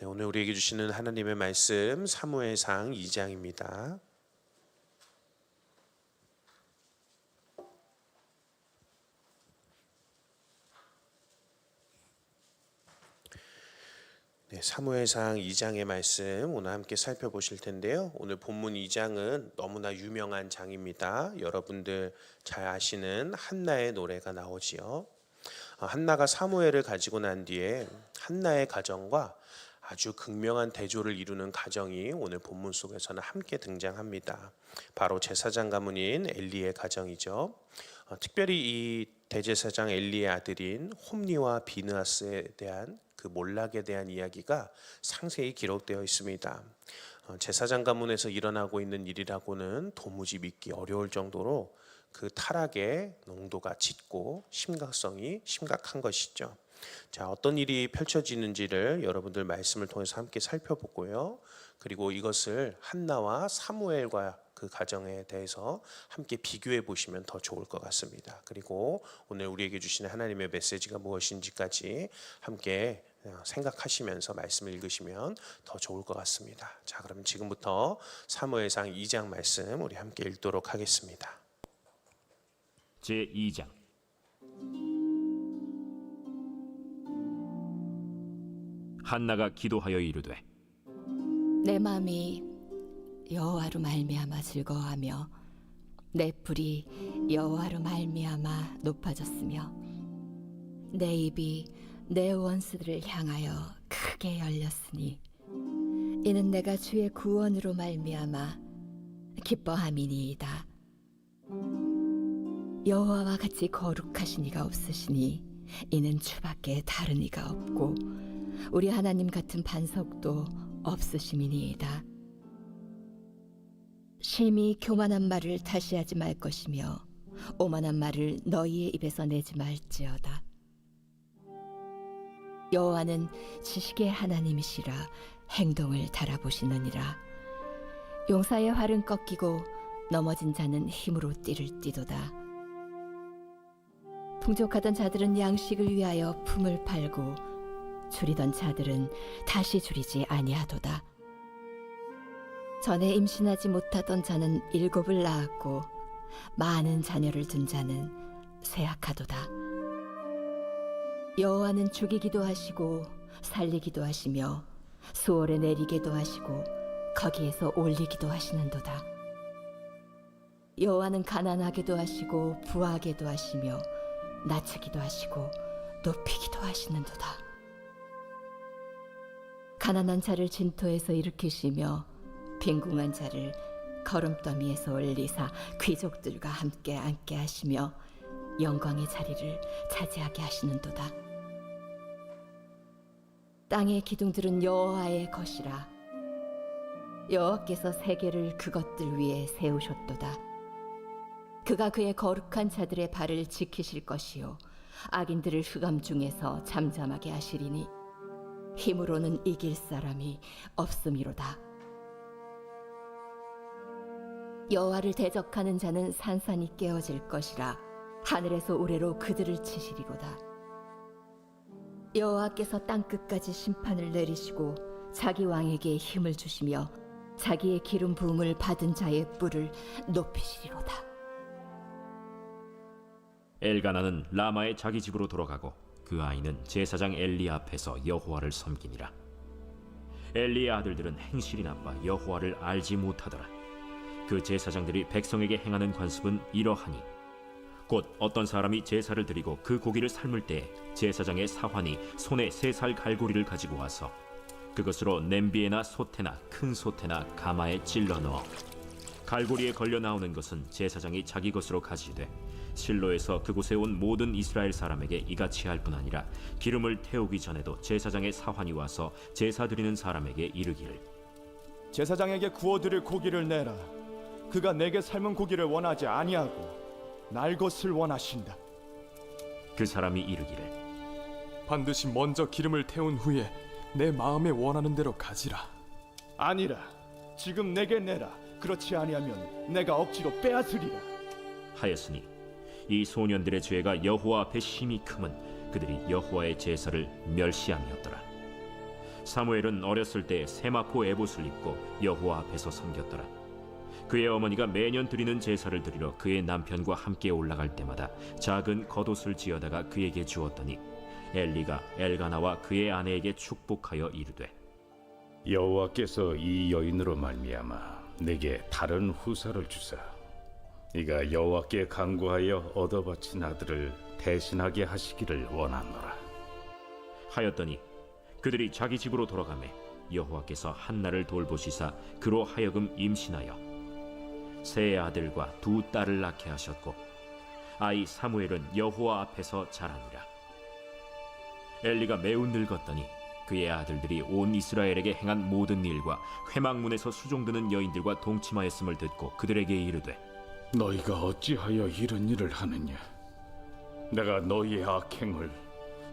네, 오늘 우리에게 주시는 하나님의 말씀 사무엘상 2장입니다. 네, 사무엘상 2장의 말씀 오늘 함께 살펴보실 텐데요. 오늘 본문 2장은 너무나 유명한 장입니다. 여러분들 잘 아시는 한나의 노래가 나오지요. 어, 한나가 사무엘을 가지고 난 뒤에 한나의 가정과 아주 극명한 대조를 이루는 가정이 오늘 본문 속에서는 함께 등장합니다. 바로 제사장 가문인 엘리의 가정이죠. 어, 특별히 이 대제사장 엘리의 아들인 홈니와 비느하스에 대한 그 몰락에 대한 이야기가 상세히 기록되어 있습니다. 어, 제사장 가문에서 일어나고 있는 일이라고는 도무지 믿기 어려울 정도로 그 타락의 농도가 짙고 심각성이 심각한 것이죠. 자, 어떤 일이 펼쳐지는지를 여러분들 말씀을 통해서 함께 살펴보고요. 그리고 이것을 한나와 사무엘과 그 가정에 대해서 함께 비교해 보시면 더 좋을 것 같습니다. 그리고 오늘 우리에게 주시는 하나님의 메시지가 무엇인지까지 함께 어, 생각하시면서 말씀을 읽으시면 더 좋을 것 같습니다. 자, 그러면 지금부터 사무엘상 2장 말씀 우리 함께 읽도록 하겠습니다. 제 2장 한나가 기도하여 이르되 내 마음이 여호와로 말미암아 즐거워하며 내 뿔이 여호와로 말미암아 높아졌으며 내 입이 내 원수들을 향하여 크게 열렸으니 이는 내가 주의 구원으로 말미암아 기뻐함이니이다. 여호와와 같이 거룩하신 이가 없으시니 이는 주밖에 다른 이가 없고 우리 하나님 같은 반석도 없으심이니이다. 심히 교만한 말을 다시 하지 말 것이며 오만한 말을 너희의 입에서 내지 말지어다. 여호와는 지식의 하나님이시라 행동을 달아보시느니라. 용사의 활은 꺾이고 넘어진 자는 힘으로 띠를 띠도다. 풍족하던 자들은 양식을 위하여 품을 팔고 줄이던 자들은 다시 줄이지 아니하도다. 전에 임신하지 못하던 자는 일곱을 낳았고 많은 자녀를 둔 자는 쇠약하도다. 여호와는 죽이기도 하시고 살리기도 하시며 수월에 내리기도 하시고 거기에서 올리기도 하시는도다. 여호와는 가난하게도 하시고 부하게도 하시며 낮추기도 하시고 높이기도 하시는도다. 가난한 자를 진토에서 일으키시며 빈궁한 자를 걸음더미에서 올리사 귀족들과 함께 앉게 하시며 영광의 자리를 차지하게 하시는도다. 땅의 기둥들은 여호와의 것이라. 여호와께서 세계를 그것들 위에 세우셨도다. 그가 그의 거룩한 자들의 발을 지키실 것이요 악인들을 흑암 중에서 잠잠하게 하시리니 힘으로는 이길 사람이 없음이로다. 여호와를 대적하는 자는 산산이 깨어질 것이라 하늘에서 우레로 그들을 치시리로다. 여호와께서 땅 끝까지 심판을 내리시고 자기 왕에게 힘을 주시며 자기의 기름 부음을 받은 자의 뿔을 높이시리로다. 엘가나는 라마의 자기 집으로 돌아가고 그 아이는 제사장 엘리 앞에서 여호와를 섬기니라. 엘리의 아들들은 행실이 나빠 여호와를 알지 못하더라. 그 제사장들이 백성에게 행하는 관습은 이러하니 곧 어떤 사람이 제사를 드리고 그 고기를 삶을 때 제사장의 사환이 손에 세 살 갈고리를 가지고 와서 그것으로 냄비에나 솥에나 큰 솥에나 가마에 찔러 넣어 갈고리에 걸려 나오는 것은 제사장이 자기 것으로 가지되 실로에서 그곳에 온 모든 이스라엘 사람에게 이같이 할 뿐 아니라 기름을 태우기 전에도 제사장의 사환이 와서 제사 드리는 사람에게 이르기를 제사장에게 구워 드릴 고기를 내라. 그가 내게 삶은 고기를 원하지 아니하고 날 것을 원하신다. 그 사람이 이르기를 반드시 먼저 기름을 태운 후에 내 마음에 원하는 대로 가지라. 아니라 지금 내게 내라. 그렇지 아니하면 내가 억지로 빼앗으리라. 하였으니 이 소년들의 죄가 여호와 앞에 심히 크면 그들이 여호와의 제사를 멸시함이었더라 사무엘은 어렸을 때 세마포 에봇을 입고 여호와 앞에서 섬겼더라. 그의 어머니가 매년 드리는 제사를 드리러 그의 남편과 함께 올라갈 때마다 작은 겉옷을 지어다가 그에게 주었더니 엘리가 엘가나와 그의 아내에게 축복하여 이르되 여호와께서 이 여인으로 말미암아 내게 다른 후사를 주사 이가 여호와께 간구하여 얻어바친 아들을 대신하게 하시기를 원하노라. 하였더니 그들이 자기 집으로 돌아가매 여호와께서 한나를 돌보시사 그로 하여금 임신하여 세 아들과 두 딸을 낳게 하셨고 아이 사무엘은 여호와 앞에서 자라니라. 엘리가 매우 늙었더니 그의 아들들이 온 이스라엘에게 행한 모든 일과 회막문에서 수종드는 여인들과 동침하였음을 듣고 그들에게 이르되 너희가 어찌하여 이런 일을 하느냐? 내가 너희의 악행을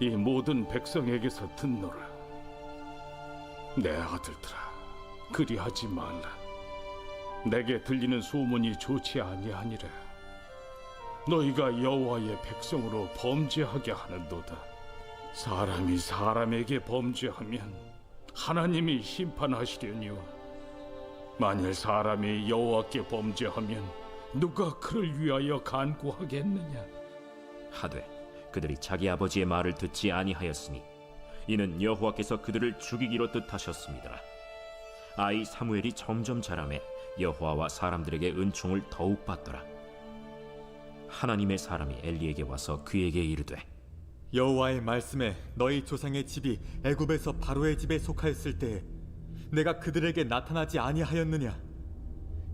이 모든 백성에게서 듣노라. 내 아들들아 그리하지 말라. 내게 들리는 소문이 좋지 아니하니라. 너희가 여호와의 백성으로 범죄하게 하는도다. 사람이 사람에게 범죄하면 하나님이 심판하시려니와 만일 사람이 여호와께 범죄하면 누가 그를 위하여 간구하겠느냐 하되 그들이 자기 아버지의 말을 듣지 아니하였으니 이는 여호와께서 그들을 죽이기로 뜻하셨습니다. 아이 사무엘이 점점 자라매 여호와와 사람들에게 은총을 더욱 받더라. 하나님의 사람이 엘리에게 와서 그에게 이르되 여호와의 말씀에 너희 조상의 집이 애굽에서 바로의 집에 속하였을 때에 내가 그들에게 나타나지 아니하였느냐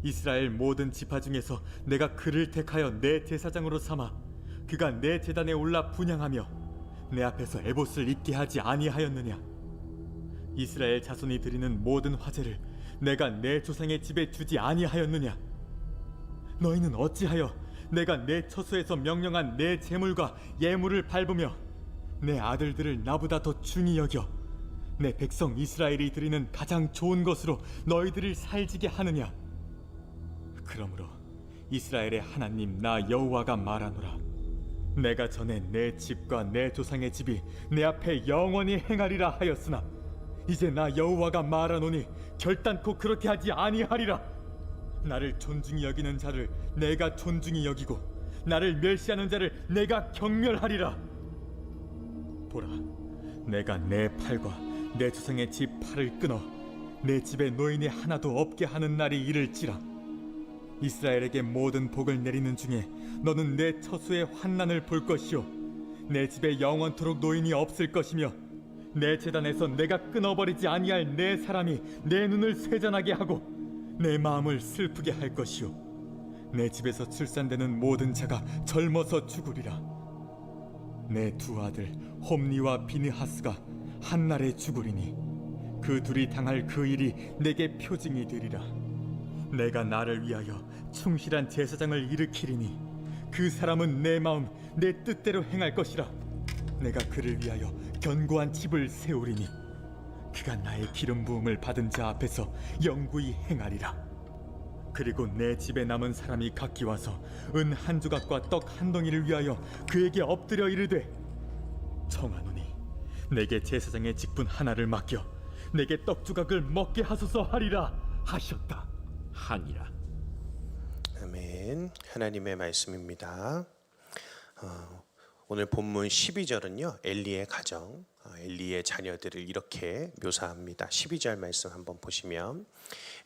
이스라엘 모든 지파 중에서 내가 그를 택하여 내 제사장으로 삼아 그가 내 제단에 올라 분양하며 내 앞에서 에봇을 입게 하지 아니하였느냐? 이스라엘 자손이 드리는 모든 화제를 내가 내 조상의 집에 주지 아니하였느냐? 너희는 어찌하여 내가 내 처소에서 명령한 내 재물과 예물을 밟으며 내 아들들을 나보다 더 중히 여겨 내 백성 이스라엘이 드리는 가장 좋은 것으로 너희들을 살지게 하느냐 그러므로 이스라엘의 하나님 나 여호와가 말하노라. 내가 전에 내 집과 내 조상의 집이 내 앞에 영원히 행하리라 하였으나 이제 나 여호와가 말하노니 결단코 그렇게 하지 아니하리라. 나를 존중히 여기는 자를 내가 존중히 여기고 나를 멸시하는 자를 내가 경멸하리라. 보라 내가 내 팔과 내 조상의 집 팔을 끊어 내 집에 노인이 하나도 없게 하는 날이 이를지라 이스라엘에게 모든 복을 내리는 중에 너는 내 처수의 환난을 볼 것이요 내 집에 영원토록 노인이 없을 것이며 내 재단에서 내가 끊어버리지 아니할 내 사람이 내 눈을 쇠잔하게 하고 내 마음을 슬프게 할 것이요 내 집에서 출산되는 모든 자가 젊어서 죽으리라. 내 두 아들 홈니와 비느하스가 한날에 죽으리니 그 둘이 당할 그 일이 내게 표징이 되리라 내가 나를 위하여 충실한 제사장을 일으키리니 그 사람은 내 마음 내 뜻대로 행할 것이라. 내가 그를 위하여 견고한 집을 세우리니 그가 나의 기름 부음을 받은 자 앞에서 영구히 행하리라. 그리고 내 집에 남은 사람이 각기 와서 은 한 조각과 떡 한 덩이를 위하여 그에게 엎드려 이르되 청하노니 내게 제사장의 직분 하나를 맡겨 내게 떡 조각을 먹게 하소서 하리라 하셨다 하니라. 아멘. 하나님의 말씀입니다. 어, 오늘 본문 12절은요. 엘리의 가정, 어, 엘리의 자녀들을 이렇게 묘사합니다. 12절 말씀 한번 보시면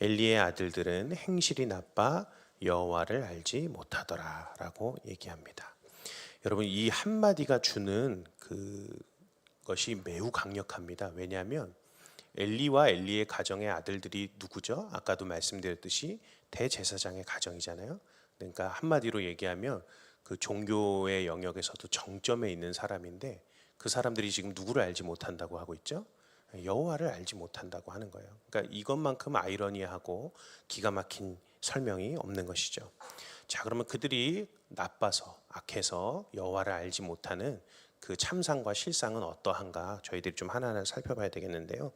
엘리의 아들들은 행실이 나빠 여호와를 알지 못하더라라고 얘기합니다. 여러분 이 한마디가 주는 그 것이 매우 강력합니다. 왜냐하면 엘리와 엘리의 가정의 아들들이 누구죠? 아까도 말씀드렸듯이 대제사장의 가정이잖아요. 그러니까 한마디로 얘기하면 그 종교의 영역에서도 정점에 있는 사람인데 그 사람들이 지금 누구를 알지 못한다고 하고 있죠? 여호와를 알지 못한다고 하는 거예요. 그러니까 이것만큼 아이러니하고 기가 막힌 설명이 없는 것이죠. 자, 그러면 그들이 나빠서 악해서 여호와를 알지 못하는 그 참상과 실상은 어떠한가 저희들이 좀 하나하나 살펴봐야 되겠는데요.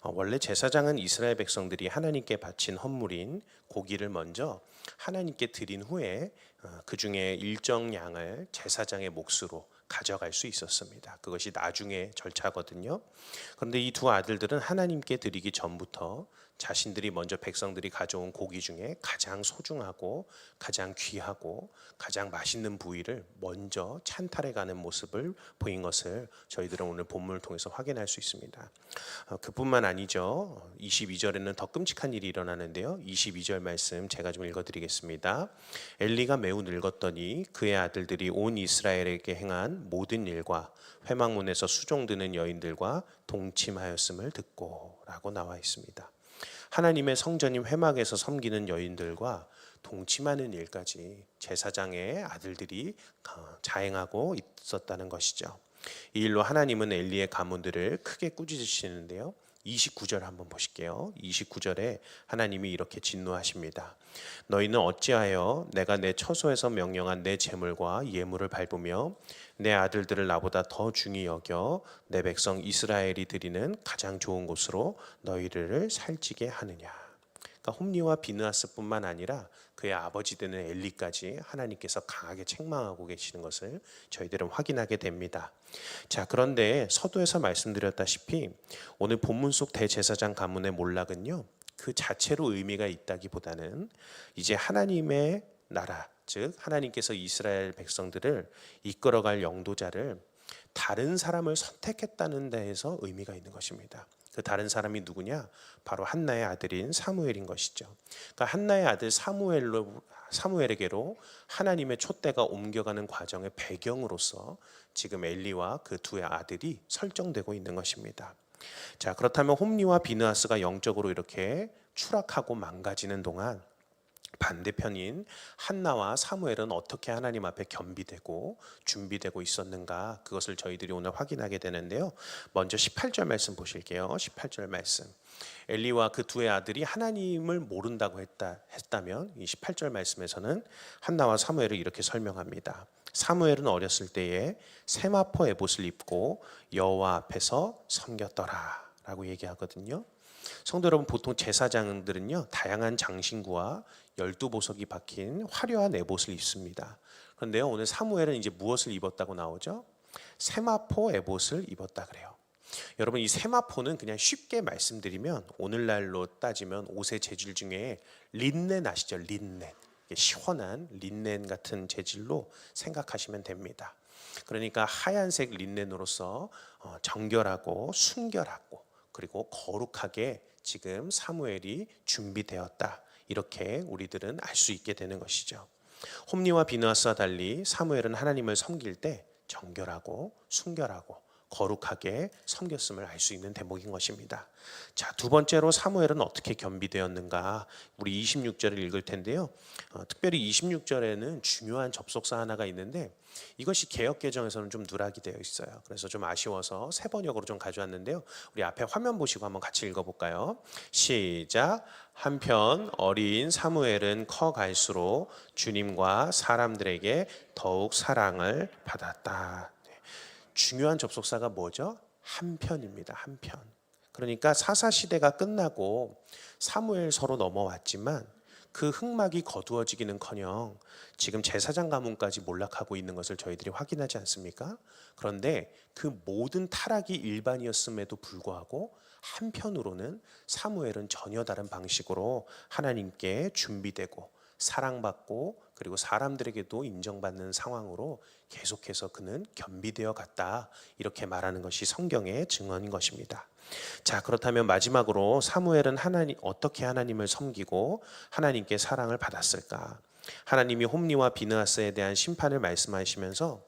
어, 원래 제사장은 이스라엘 백성들이 하나님께 바친 헌물인 고기를 먼저 하나님께 드린 후에 어, 그 중에 일정 양을 제사장의 몫으로 가져갈 수 있었습니다. 그것이 나중에 절차거든요. 그런데 이 두 아들들은 하나님께 드리기 전부터 자신들이 먼저 백성들이 가져온 고기 중에 가장 소중하고 가장 귀하고 가장 맛있는 부위를 먼저 찬탈해 가는 모습을 보인 것을 저희들은 오늘 본문을 통해서 확인할 수 있습니다. 어, 그뿐만 아니죠. 22절에는 더 끔찍한 일이 일어나는데요. 22절 말씀 제가 좀 읽어 드리겠습니다. 엘리가 매우 늙었더니 그의 아들들이 온 이스라엘에게 행한 모든 일과 회막문에서 수종드는 여인들과 동침하였음을 듣고라고 나와 있습니다. 하나님의 성전인 회막에서 섬기는 여인들과 동침하는 일까지 제사장의 아들들이 어, 자행하고 있었다는 것이죠. 이 일로 하나님은 엘리의 가문들을 크게 꾸짖으시는데요. 29절 한번 보실게요. 29절에 하나님이 이렇게 진노하십니다. 너희는 어찌하여 내가 내 처소에서 명령한 내 재물과 예물을 밟으며 내 아들들을 나보다 더 중히 여겨 내 백성 이스라엘이 드리는 가장 좋은 곳으로 너희를 살찌게 하느냐. 그러니까 홈리와 비느하스뿐만 아니라 그의 아버지 되는 엘리까지 하나님께서 강하게 책망하고 계시는 것을 저희들은 확인하게 됩니다. 자, 그런데 서두에서 말씀드렸다시피 오늘 본문 속 대제사장 가문의 몰락은요. 그 자체로 의미가 있다기보다는 이제 하나님의 나라, 즉 하나님께서 이스라엘 백성들을 이끌어갈 영도자를 다른 사람을 선택했다는 데에서 의미가 있는 것입니다. 그 다른 사람이 누구냐? 바로 한나의 아들인 사무엘인 것이죠. 그러니까 한나의 아들 사무엘로 사무엘에게로 하나님의 촛대가 옮겨가는 과정의 배경으로서 지금 엘리와 그두 아들이 설정되고 있는 것입니다. 자, 그렇다면 홈리와 비느하스가 영적으로 이렇게 추락하고 망가지는 동안 반대편인 한나와 사무엘은 어떻게 하나님 앞에 겸비되고 준비되고 있었는가 그것을 저희들이 오늘 확인하게 되는데요. 먼저 18절 말씀 보실게요. 18절 말씀. 엘리와 그 두의 아들이 하나님을 모른다고 했다 했다면 이 18절 말씀에서는 한나와 사무엘을 이렇게 설명합니다. 사무엘은 어렸을 때에 세마포 에봇을 입고 여호와 앞에서 섬겼더라라고 얘기하거든요. 성도 여러분 보통 제사장들은요 다양한 장신구와 열두 보석이 박힌 화려한 에봇을 입습니다. 그런데요 오늘 사무엘은 이제 무엇을 입었다고 나오죠? 세마포 에봇을 입었다 그래요. 여러분 이 세마포는 그냥 쉽게 말씀드리면 오늘날로 따지면 옷의 재질 중에 린넨 아시죠? 린넨 시원한 린넨 같은 재질로 생각하시면 됩니다. 그러니까 하얀색 린넨으로서 어, 정결하고 순결하고 그리고 거룩하게 지금 사무엘이 준비되었다. 이렇게 우리들은 알 수 있게 되는 것이죠. 홈리와 비느하스와 달리 사무엘은 하나님을 섬길 때 정결하고 순결하고 거룩하게 섬겼음을 알 수 있는 대목인 것입니다. 자, 두 번째로 사무엘은 어떻게 겸비되었는가? 우리 26절을 읽을 텐데요. 어, 특별히 26절에는 중요한 접속사 하나가 있는데 이것이 개혁 개정에서는 좀 누락이 되어 있어요. 그래서 좀 아쉬워서 세 번역으로 좀 가져왔는데요. 우리 앞에 화면 보시고 한번 같이 읽어 볼까요? 시작. 한편 어린 사무엘은 커 갈수록 주님과 사람들에게 더욱 사랑을 받았다. 네. 중요한 접속사가 뭐죠? 한편입니다. 한편. 그러니까 사사 시대가 끝나고 사무엘서로 넘어왔지만 그 흑막이 거두어지기는커녕 지금 제사장 가문까지 몰락하고 있는 것을 저희들이 확인하지 않습니까? 그런데 그 모든 타락이 일반이었음에도 불구하고 한편으로는 사무엘은 전혀 다른 방식으로 하나님께 준비되고 사랑받고 그리고 사람들에게도 인정받는 상황으로 계속해서 그는 겸비되어 갔다 이렇게 말하는 것이 성경의 증언인 것입니다. 자 그렇다면 마지막으로 사무엘은 하나님 어떻게 하나님을 섬기고 하나님께 사랑을 받았을까? 하나님이 홈리와 비느하스에 대한 심판을 말씀하시면서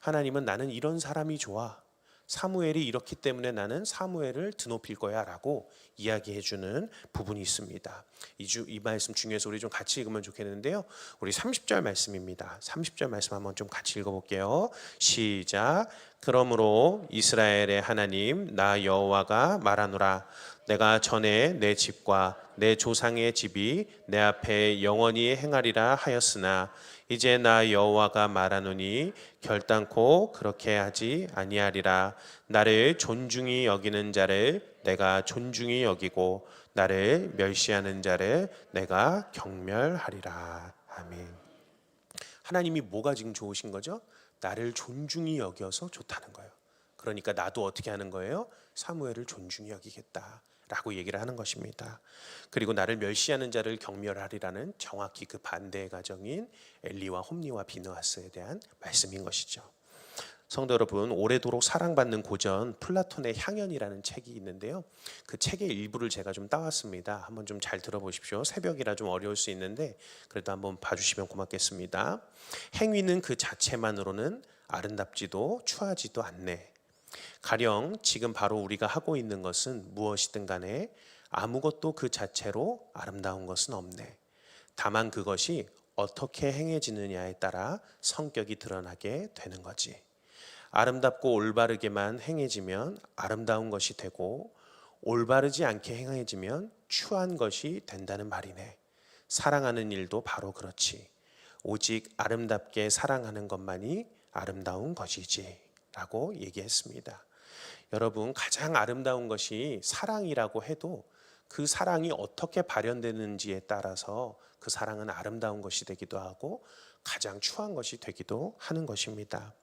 하나님은 나는 이런 사람이 좋아. 사무엘이 이렇기 때문에 나는 사무엘을 드높일 거야라고 이야기해 주는 부분이 있습니다. 이, 주, 이 말씀 중에서 우리 좀 같이 읽으면 좋겠는데요. 우리 30절 말씀입니다. 30절 말씀 한번 좀 같이 읽어 볼게요. 시작. 그러므로 이스라엘의 하나님 나 여호와가 말하노라 내가 전에 내 집과 내 조상의 집이 내 앞에 영원히 행하리라 하였으나 이제 나 여호와가 말하노니 결단코 그렇게 하지 아니하리라 나를 존중히 여기는 자를 내가 존중히 여기고 나를 멸시하는 자를 내가 경멸하리라 아멘. 하나님이 뭐가 지금 좋으신 거죠? 나를 존중히 여겨서 좋다는 거예요. 그러니까 나도 어떻게 하는 거예요? 사무엘을 존중히 여기겠다. 라고 얘기를 하는 것입니다. 그리고 나를 멸시하는 자를 경멸하리라는 정확히 그 반대의 가정인 엘리와 홈리와 비느하스에 대한 말씀인 것이죠. 성도 여러분, 오래도록 사랑받는 고전 플라톤의 향연이라는 책이 있는데요. 그 책의 일부를 제가 좀 따왔습니다. 한번 좀 잘 들어보십시오. 새벽이라 좀 어려울 수 있는데 그래도 한번 봐주시면 고맙겠습니다. 행위는 그 자체만으로는 아름답지도 추하지도 않네. 가령 지금 바로 우리가 하고 있는 것은 무엇이든 간에 아무것도 그 자체로 아름다운 것은 없네. 다만 그것이 어떻게 행해지느냐에 따라 성격이 드러나게 되는 거지. 아름답고 올바르게만 행해지면 아름다운 것이 되고 올바르지 않게 행해지면 추한 것이 된다는 말이네. 사랑하는 일도 바로 그렇지. 오직 아름답게 사랑하는 것만이 아름다운 것이지. 라고 얘기했습니다. 여러분, 가장 아름다운 것이 사랑이라고 해도 그 사랑이 어떻게 발현되는지에 따라서 그 사랑은 아름다운 것이 되기도 하고 가장 추한 것이 되기도 하는 것입니다.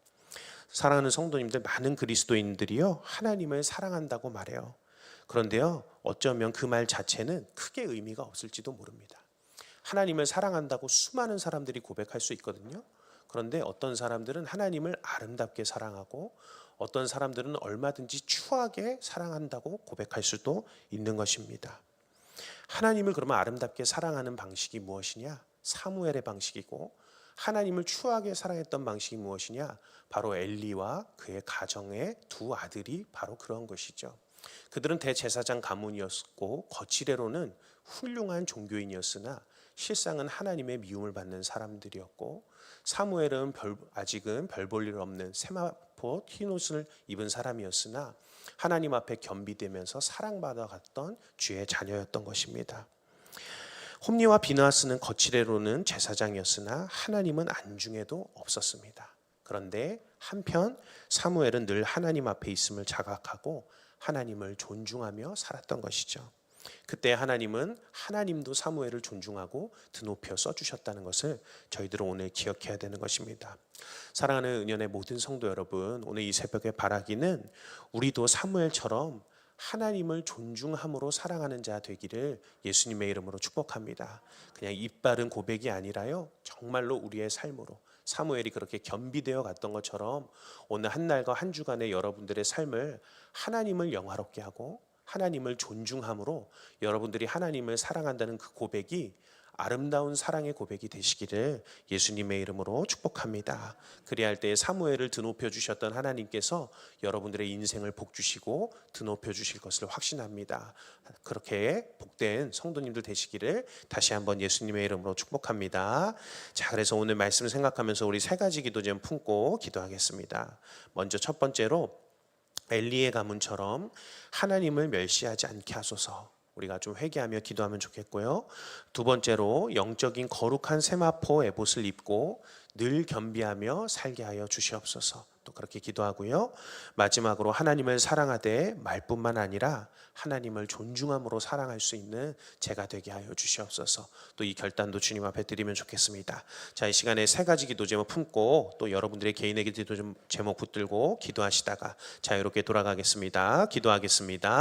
사랑하는 성도님들 많은 그리스도인들이요 하나님을 사랑한다고 말해요. 그런데요 어쩌면 그 말 자체는 크게 의미가 없을지도 모릅니다. 하나님을 사랑한다고 수많은 사람들이 고백할 수 있거든요. 그런데 어떤 사람들은 하나님을 아름답게 사랑하고 어떤 사람들은 얼마든지 추하게 사랑한다고 고백할 수도 있는 것입니다. 하나님을 그러면 아름답게 사랑하는 방식이 무엇이냐? 사무엘의 방식이고 하나님을 추하게 사랑했던 방식이 무엇이냐? 바로 엘리와 그의 가정의 두 아들이 바로 그런 것이죠. 그들은 대제사장 가문이었고 거칠애로는 훌륭한 종교인이었으나 실상은 하나님의 미움을 받는 사람들이었고 사무엘은 별, 아직은 별 볼 일 없는 세마포 흰 옷을 입은 사람이었으나 하나님 앞에 겸비되면서 사랑받아 갔던 주의 자녀였던 것입니다. 홈리와 비나스는 거칠애로는 제사장이었으나 하나님은 안중에도 없었습니다. 그런데 한편 사무엘은 늘 하나님 앞에 있음을 자각하고 하나님을 존중하며 살았던 것이죠. 그때 하나님은 하나님도 사무엘을 존중하고 드높여 써주셨다는 것을 저희들은 오늘 기억해야 되는 것입니다. 사랑하는 은연의 모든 성도 여러분, 오늘 이 새벽의 바라기는 우리도 사무엘처럼 하나님을 존중함으로 사랑하는 자 되기를 예수님의 이름으로 축복합니다. 그냥 입 바른 고백이 아니라요, 정말로 우리의 삶으로 사무엘이 그렇게 겸비되어 갔던 것처럼 오늘 한 날과 한 주간의 여러분들의 삶을 하나님을 영화롭게 하고 하나님을 존중함으로 여러분들이 하나님을 사랑한다는 그 고백이 아름다운 사랑의 고백이 되시기를 예수님의 이름으로 축복합니다. 그리할 때 사무엘을 드높여 주셨던 하나님께서 여러분들의 인생을 복 주시고 드높여 주실 것을 확신합니다. 그렇게 복된 성도님들 되시기를 다시 한번 예수님의 이름으로 축복합니다. 자, 그래서 오늘 말씀 생각하면서 우리 세 가지 기도 좀 품고 기도하겠습니다. 먼저 첫 번째로 엘리의 가문처럼 하나님을 멸시하지 않게 하소서. 우리가 좀 회개하며 기도하면 좋겠고요. 두 번째로 영적인 거룩한 세마포 에봇을 입고 늘 겸비하며 살게 하여 주시옵소서. 또 그렇게 기도하고요. 마지막으로 하나님을 사랑하되 말뿐만 아니라 하나님을 존중함으로 사랑할 수 있는 제가 되게 하여 주시옵소서. 또 이 결단도 주님 앞에 드리면 좋겠습니다. 자, 이 시간에 세 가지 기도 제목 품고 또 여러분들의 개인의 기도 좀 제목 붙들고 기도하시다가 자유롭게 돌아가겠습니다. 기도하겠습니다.